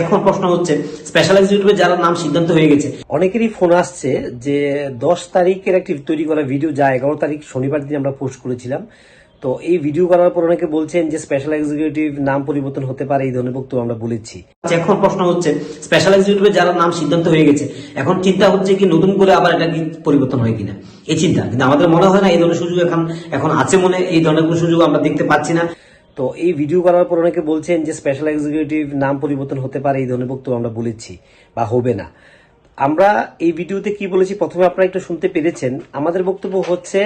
এখন প্রশ্ন হচ্ছে স্পেশাল এক্সিকিউটিভে যারা নাম সিদ্ধান্ত হয়ে গেছে, অনেকেরই ফোন আসছে যে দশ তারিখের একটি তৈরি করা ভিডিও যা এগারো তারিখ শনিবার দিন আমরা পোস্ট করেছিলাম। তো এই ভিডিও করার পর অনেকে বলছেন যে স্পেশাল এক্সিকিউটিভ নাম পরিবর্তন হতে পারে, এই ধরনের বক্তব্য আমরা বলেছি। এখন প্রশ্ন হচ্ছে স্পেশাল এক্সিকিউটিভে যারা নাম সিদ্ধান্ত হয়ে গেছে, এখন চিন্তা হচ্ছে কি নতুন করে আবার এটা কি পরিবর্তন হয় কিনা? এই চিন্তা, কিন্তু আমাদের মনে হয় না এই ধরনের সুযোগ এখন এখন আছে মনে এই ধরনের কোনো সুযোগ আমরা দেখতে পাচ্ছি না। তো এই ভিডিও করার পর অনেকে বলছেন যে স্পেশাল এক্সিকিউটিভ নাম পরিবর্তন হতে পারে, এই ধরনের বক্তব্য আমরা বলেছি বা হবে না। আমরা এই ভিডিওতে কি বলেছি? প্রথমে আপনারা একটু শুনতে পেরেছেন। আমাদের বক্তব্য হচ্ছে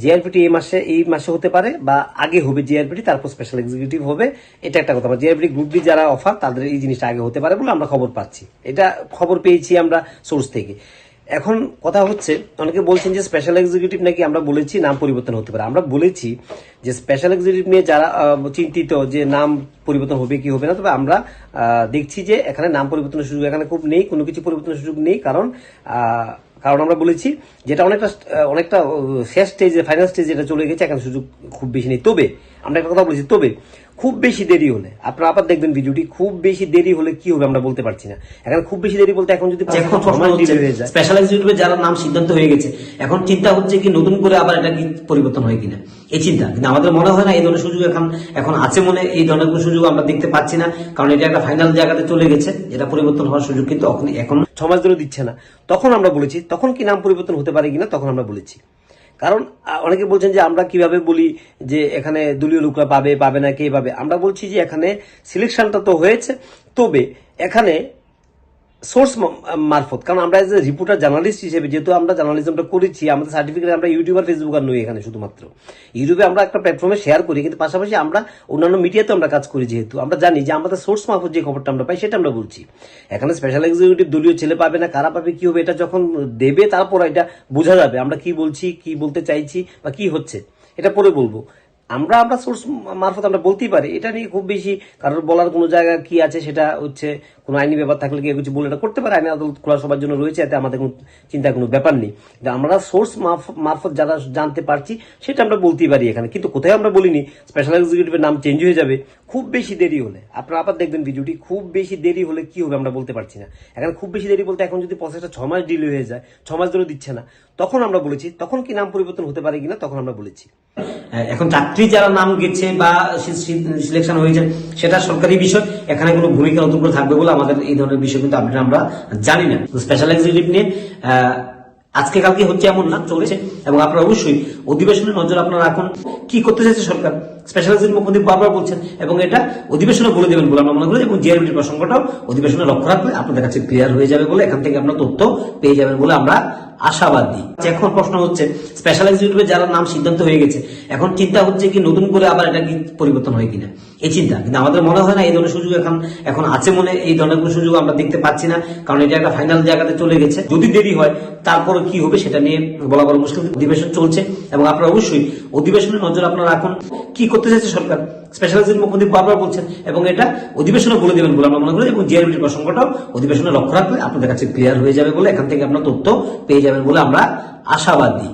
জিআরপিটি এই মাসে এই মাসে হতে পারে বা আগে হবে জিআরপিটি তারপর স্পেশাল এক্সিকিউটিভ হবে। এটা একটা কথা। জিআরপিটি গ্রুপ ডি যারা অফার তাদের এই জিনিসটা আগে হতে পারে বলে আমরা খবর পাচ্ছি। এটা খবর পেয়েছি আমরা সোর্স থেকে। এখন কথা হচ্ছে, অনেকে বলছেন যে স্পেশাল এক্সিকিউটিভ নাকি আমরা বলেছি নাম পরিবর্তন হতে পারে। আমরা বলেছি যে স্পেশাল এক্সিকিউটিভ নিয়ে যারা চিন্তিত যে নাম পরিবর্তন হবে কি হবে না তবে আমরা দেখছি যে এখানে নাম পরিবর্তনের সুযোগ এখানে খুব নেই কোনো কিছু পরিবর্তনের সুযোগ নেই কারণ কারণ আমরা বলেছি যেটা অনেকটা অনেকটা শেষ স্টেজে ফাইনাল স্টেজে এটা চলে গেছে এখানে সুযোগ খুব বেশি নেই। তবে আমরা একটা কথা বলেছি তবে খুব বেশি দেরি হলে আপনারা আবার দেখবেন ভিডিওটি খুব বেশি দেরি হলে কি হবে আমরা বলতে পারছি না। এখানে খুব বেশি দেরি বলতে এখন যদি স্পেশাল এক্সিকিউটিভে যারা নাম সিদ্ধান্ত হয়ে গেছে এখন চিন্তা হচ্ছে কি নতুন করে আবার এটা কি পরিবর্তন হয় কিনা? এই চিন্তা কিন্তু আমাদের মনে হয় না এই ধরনের সুযোগ এখন এখন আছে মনে এই ধরনের কোনো সুযোগ আমরা দেখতে পাচ্ছি না। কারণ এটা একটা ফাইনাল জায়গাতে চলে গেছে এটা পরিবর্তন হওয়ার সুযোগ কিন্তু এখন সমাজ ধরে দিচ্ছে না। তখন আমরা বলেছি, তখন কি নাম পরিবর্তন হতে পারে কিনা তখন আমরা বলেছি। কারণ অনেকে বলছেন যে আমরা কীভাবে বলি যে এখানে দলীয় লোকরা পাবে পাবে না, কে পাবে? আমরা বলছি যে এখানে সিলেকশনটা তো হয়েছে। তবে এখানে সোর্স মারফত। কারণ আমরা এজ এ রিপোর্টার জার্নালিস্ট হিসেবে, যেহেতু আমরা জার্নালিজমটা করেছি, আমাদের সার্টিফিকেট আমরা ইউটিউবার ফেসবুকার নই এখানে শুধুমাত্র। ইউটিউবে আমরা একটা প্ল্যাটফর্মে শেয়ার করি, কিন্তু পাশাপাশি আমরা অন্যান্য মিডিয়াতে আমরা কাজ করি যেহেতু। আমরা জানি যে আমাদের সোর্স মারফত যে খবরটা আমরা পাই, সেটা আমরা বলছি। এখানে স্পেশাল এক্সিকিউটিভ দলীয় ছেলে পাবে না, কারা পাবে, কি হবে, এটা যখন দেবে, তারপর এটা বোঝা যাবে, আমরা কি বলছি, কি বলতে চাইছি বা কি হচ্ছে। এটা পরে বলব। আমরা আমরা সোর্স মারফত আমরা বলতেই পারি। এটা নিয়ে খুব বেশি কারোর বলার কোনো জায়গা কি আছে সেটা হচ্ছে কোনো আইনি ব্যাপার থাকলে কেউ কিছু বলে এটা করতে পারে, আইনি আদালত খোলা সবার জন্য রয়েছে, এতে আমাদের কোনো চিন্তার কোনো ব্যাপার নেই। আমরা সোর্স মারফত যারা জানতে পারছি, সেটা আমরা বলতেই পারি এখানে। কিন্তু কোথায় আমরা বলিনি স্পেশাল এক্সিকিউটিভের নাম চেঞ্জ হয়ে যাবে, খুব বেশি দেরি হলে। আপনারা আবার দেখবেন ভিডিওটি, খুব বেশি দেরি হলে কি হবে আমরা বলতে পারছি না। এখানে খুব বেশি দেরি বলতে এখন যদি প্রসেসটা ছ মাস ডিলে হয়ে যায় ছ মাস ধরে দিচ্ছে না, তখন আমরা বলেছি, তখন কি নাম পরিবর্তন হতে পারে কিনা, তখন আমরা বলেছি। এখন চাকরি যারা নাম গেছে বা সিলেকশন হয়েছে, সেটা সরকারি বিষয়। এখানে কোনো ভূমিকা করে থাকবে বলে আমাদের এই ধরনের বিষয় কিন্তু আপডেট আমরা জানি না। স্পেশাল এক্সিকিউটিভ নিয়ে আজকে কালকে হচ্ছে এমন না, চলেছে। এবং আপনারা অবশ্যই অধিবেশনে নজর আপনারা রাখুন। কি করতে চাইছে সরকার? স্পেশাল এক্সিকিউটিভ মুখ্যমন্ত্রী বারবার বলছেন, এবং এটা অধিবেশনে বলে দেবেন বলে আমরা মনে করি এবং জিআরবিটির প্রসঙ্গটাও অধিবেশনে লক্ষ্য রাখলে আপনাদের কাছে ক্লিয়ার হয়ে যাবে বলে এখান থেকে আপনার তথ্য পেয়ে যাবেন বলে আমরা আশাবাদী। এখন প্রশ্ন হচ্ছে স্পেশাল এক্সিকিউটিভে যারা নাম সিদ্ধান্ত হয়ে গেছে, এখন চিন্তা হচ্ছে কি নতুন করে আবার এটা কি পরিবর্তন হয় কিনা? এই চিন্তা। কিন্তু আমাদের মনে হয় না এই ধরনের সুযোগ এখন এখন আছে মনে এই ধরনের কোনো সুযোগ আমরা দেখতে পাচ্ছি না, কারণ এটা একটা ফাইনাল জায়গাতে চলে গেছে। যদি দেরি হয়, তারপরে কি হবে সেটা নিয়ে বলা বড় মুশকিল। অধিবেশন চলছে, এবং আপনারা অবশ্যই অধিবেশনের নজর আপনারা রাখুন। কি করতে চাইছে সরকার? স্পেশাল মুখ্যমন্ত্রী বারবার বলছেন, এবং এটা অধিবেশনে বলে দেবেন বলে আমরা মনে করি, এবং জিআরবিটির প্রসঙ্গটাও অধিবেশনে লক্ষ্য রাখলে আপনাদের কাছে ক্লিয়ার হয়ে যাবে বলে এখান থেকে আপনার তথ্য পেয়ে যাবেন বলে আমরা আশাবাদী।